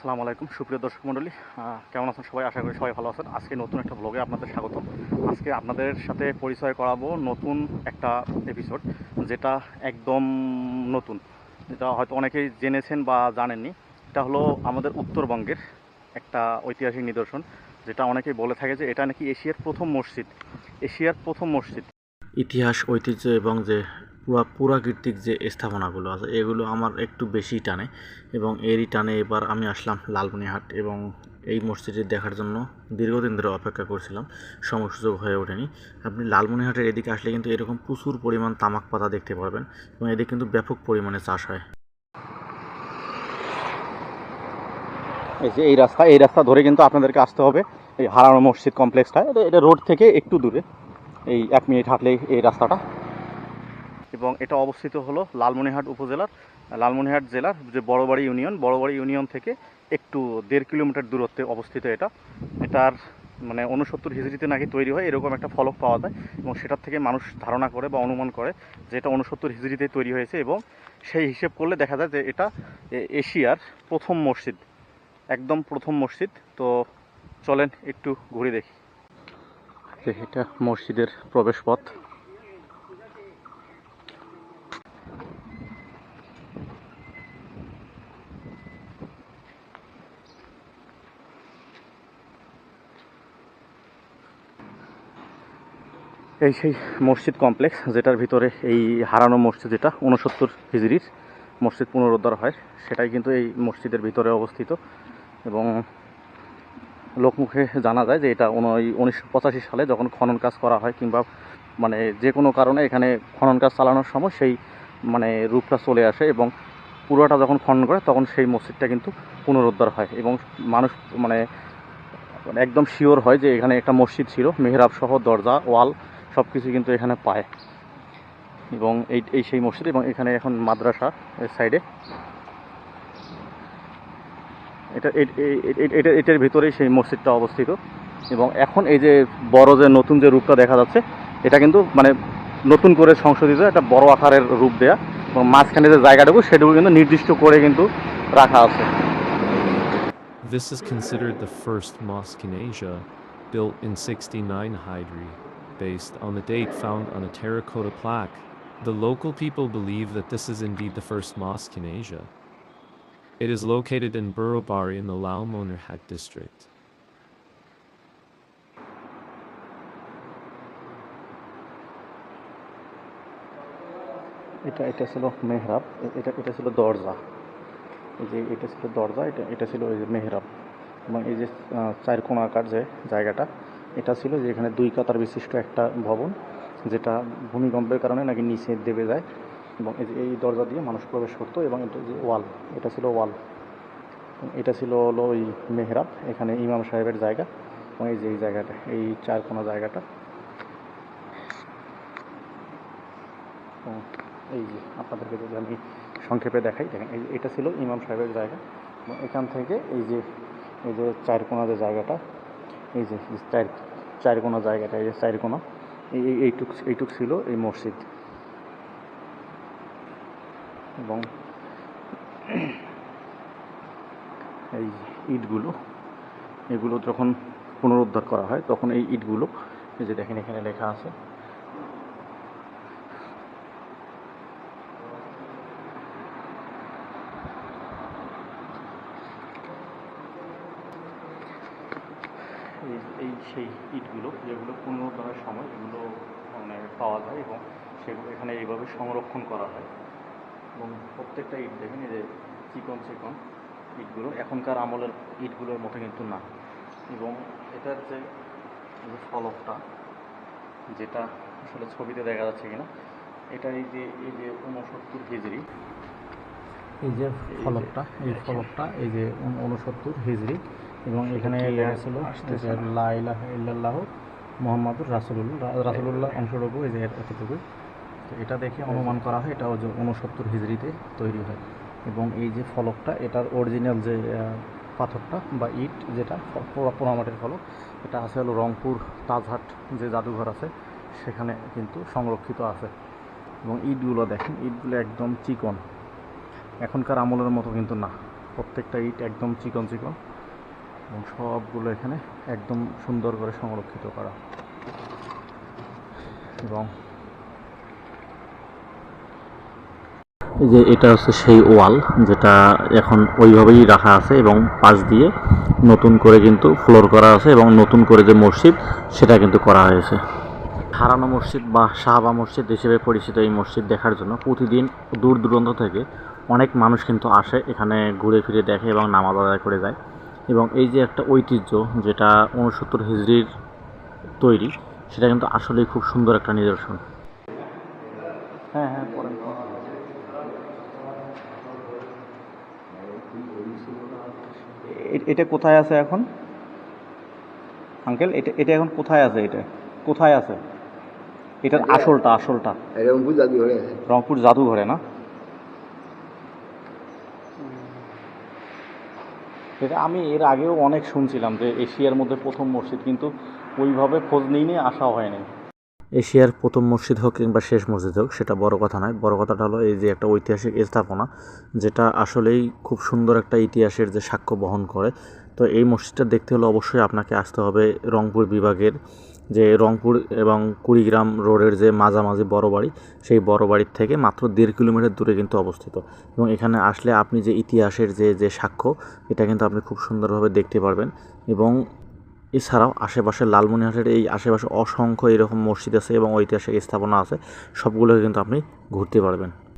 আসসালামু আলাইকুম। সুপ্রিয় দর্শক মণ্ডলী কেমন আছেন সবাই? আশা করি সবাই ভালো আছেন। আজকে নতুন একটা ব্লগে আপনাদের স্বাগত আজকে আপনাদের সাথে পরিচয় করাবো নতুন একটা এপিসোড যেটা একদম নতুন। যেটা হয়তো অনেকেই জেনেছেন বা জানেননি। এটা হলো আমাদের উত্তরবঙ্গের একটা ঐতিহাসিক নিদর্শন, যেটা অনেকেই বলে থাকে যে এটা নাকি এশিয়ার প্রথম মসজিদ। এশিয়ার প্রথম মসজিদ। ইতিহাস, ঐতিহ্য এবং যে পুরা পুরাকীর্তিক যে স্থাপনাগুলো আছে, এগুলো আমার একটু বেশি টানে এবং এরই টানে এবার আমি আসলাম লালমনিহাট এবং এই মসজিদটি দেখার জন্য দীর্ঘদিন ধরে অপেক্ষা করছিলাম সময় সুযোগ হয়ে ওঠেনি। আপনি লালমনিহাটের এদিকে আসলে কিন্তু এরকম প্রচুর পরিমাণ তামাক পাতা দেখতে পারবেন এবং এদিকে কিন্তু ব্যাপক পরিমাণে চাষ হয়। এই যে এই রাস্তা এই রাস্তা ধরে কিন্তু আপনাদেরকে আসতে হবে। এই হারানো মসজিদ কমপ্লেক্সটা, এটা এটা রোড থেকে একটু দূরে। এই এক মিনিট হাঁটলেই এই রাস্তাটা। এবং এটা অবস্থিত হলো লালমনিহাট উপজেলার লালমনিহাট জেলার যে বড়বাড়ি ইউনিয়ন বড়বাড়ি ইউনিয়ন থেকে একটু দেড় কিলোমিটার দূরত্বে অবস্থিত এটা। এটার মানে উনসত্তর হিজড়িতে নাকি তৈরি হয়, এরকম একটা ফলক পাওয়া যায় এবং সেটার থেকে মানুষ ধারণা করে বা অনুমান করে যে এটা উনসত্তর হিজড়িতে তৈরি হয়েছে এবং সেই হিসেব করলে দেখা যায় যে এটা এশিয়ার প্রথম মসজিদ, একদম প্রথম মসজিদ। তো চলেন একটু ঘুরে দেখি। এটা মসজিদের প্রবেশ এই সেই মসজিদ কমপ্লেক্স, যেটার ভিতরে এই হারানো মসজিদ যেটা উনসত্তর হিজড়ির মসজিদ পুনরুদ্ধার হয়, সেটাই কিন্তু এই মসজিদের ভিতরে অবস্থিত। এবং লোকমুখে জানা যায় যে এটা ওই উনিশশো পঁচাশি সালে যখন খনন কাজ করা হয়, কিংবা মানে যে কোনো কারণে এখানে খনন কাজ চালানোর সময় সেই মানে রূপটা চলে আসে এবং পুরোটা যখন খনন করে, তখন সেই মসজিদটা কিন্তু পুনরুদ্ধার হয় এবং মানুষ মানে মানে একদম শিওর হয় যে এখানে একটা মসজিদ ছিল, মেহরাব সহ দরজা, ওয়াল সব কিছু কিন্তু এখানে পায়। এবং এই এই সেই মসজিদ এবং এখানে এখন মাদ্রাসা এর সাইডে এটা এটা এটার ভিতরেই সেই মসজিদটা অবস্থিত। এবং এখন এই যে বড় যে নতুন যে রূপটা দেখা যাচ্ছে এটা কিন্তু মানে নতুন করে সংশোধিত একটা বড় আকারের রূপ দেয়া। এবং মাঝখানে যে জায়গাটুকু সেটুকু কিন্তু নির্দিষ্ট করে কিন্তু রাখা আছে। This is considered the first mosque in Asia, built in 69 Hydri, based on the date found on a terracotta plaque. The local people believe that this is indeed the first mosque in Asia. It is located in Burubari in the Lalmonerhat district. এটা এটা ছিল মেহরাব এ- এটা এটা ছিল দরজা এই যে এটা ছিল দরজা এটা এটা ছিল এই যে মেহরাব এবং এই যে আহ, চার কোণাকার যে জায়গাটা এটা ছিল যে এখানে দুই কাতার বিশিষ্ট একটা ভবন, যেটা ভূমিকম্পের কারণে নাকি নিচে দেবে যায় এবং এই দরজা দিয়ে মানুষ প্রবেশ করতো এবং যে ওয়াল, এটা ছিল ওয়াল। এটা ছিল হলো ওই মেহরাব, এখানে ইমাম সাহেবের জায়গা এবং এই যে এই জায়গাটা, এই চার কোণা জায়গাটা। এই যে আপনাদেরকে যদি আমি সংক্ষেপে দেখাই, দেখেন, এই এটা ছিল ইমাম সাহেবের জায়গা এবং এখান থেকে এই যে এই যে চারকোনা যে জায়গাটা এই যে চার চার কোনো জায়গাটা, এই যে চার কোনো এই- এইটুক এইটুক ছিল এই মসজিদ। এবং এই ইটগুলো, এগুলো যখন পুনরুদ্ধার করা হয়, তখন এই ইটগুলো, এই যে দেখেন এখানে লেখা আছে এই এই সেই ইটগুলো যেগুলো পুনরুদ্ধারের সময় এগুলো মানে পাওয়া যায় এবং সেগুলো এখানে এইভাবে সংরক্ষণ করা হয়। এবং প্রত্যেকটা ইট দেখেন এই যে চিকন চিকন ইটগুলো এখনকার আমলের ইটগুলোর মতো কিন্তু না। এবং এটার যে ফলকটা যেটা আসলে ছবিতে দেখা যাচ্ছে কিনা এটা এই যে এই যে ঊনসত্তর হিজড়ি। এই যে ফলকটা এই ফলকটা এই যে ঊনসত্তর হিজড়ি। এবং এখানে লেখা ছিল যে লা ইলাহা ইল্লাল্লাহ মোহাম্মদুর রাসুলুল্লাহ রাসুলুল্লাহ অংশটুকু এই যে এতটুকু তো এটা দেখে অনুমান করা হয় এটা যে ঊনসত্তর হিজড়িতে তৈরি হয়। এবং এই যে ফলকটা এটার অরিজিনাল যে পাথরটা বা ইট যেটা পোড়ামাটির ফলক এটা আছে হলো রংপুর তাজহাট যে জাদুঘর আছে সেখানে কিন্তু সংরক্ষিত আছে। এবং ইটগুলো দেখেন ইটগুলো একদম চিকন। এখনকার আমলের মতো কিন্তু না। প্রত্যেকটা ইট একদম চিকন চিকন। এবং সবগুলো এখানে একদম সুন্দর করে সংরক্ষিত করা। এবং এই যে এটা হচ্ছে সেই ওয়াল, যেটা এখন ওইভাবেই রাখা আছে এবং পাশ দিয়ে নতুন করে কিন্তু ফ্লোর করা আছে এবং নতুন করে যে মসজিদ, সেটা কিন্তু করা হয়েছে। হারানো মসজিদ বা শাহবা মসজিদ হিসেবে পরিচিত এই মসজিদ দেখার জন্য প্রতিদিন দূর দূরান্ত থেকে অনেক মানুষ কিন্তু আসে, এখানে ঘুরে ফিরে দেখে এবং নামাজ আদায় করে যায়। এবং এই যে একটা ঐতিহ্য যেটা উনসত্তর হিজড়ির তৈরি সেটা কিন্তু আসলেই খুব সুন্দর একটা নিদর্শন। হ্যাঁ হ্যাঁ পড়েন। এটা কোথায় আছে এখন? আঙ্কেল এটা এটা এখন কোথায় আছে এটা? কোথায় আছে? এটার আসলটা আসলটা। হয়ে আছে। রংপুর জাদুঘরে না? আমি এর আগেও অনেক শুনছিলাম যে এশিয়ার মধ্যে প্রথম মসজিদ, কিন্তু ওইভাবে খোঁজ নিয়ে নিয়ে আসা হয়নি। এশিয়ার প্রথম মসজিদ হোক কিংবা শেষ মসজিদ হোক, সেটা বড় কথা নয়। বড় কথাটা হলো এই যে একটা ঐতিহাসিক স্থাপনা, যেটা আসলেই খুব সুন্দর একটা ইতিহাসের যে সাক্ষ্য বহন করে। তো এই মসজিদটা দেখতে হলে অবশ্যই আপনাকে আসতে হবে রংপুর বিভাগের যে রংপুর এবং কুড়িগ্রাম রোডের যে মাঝামাঝি বড় বাড়ি, সেই বড় বাড়ির থেকে মাত্র দেড় কিলোমিটার দূরে কিন্তু অবস্থিত। এবং এখানে আসলে আপনি যে ইতিহাসের যে যে সাক্ষ্য, এটা কিন্তু আপনি খুব সুন্দরভাবে দেখতে পারবেন। এবং এছাড়াও আশেপাশে লালমনিরহাটের এই আশেপাশে অসংখ্য এরকম মসজিদ আছে এবং ঐতিহাসিক স্থাপনা আছে। সবগুলোকে কিন্তু আপনি ঘুরতে পারবেন।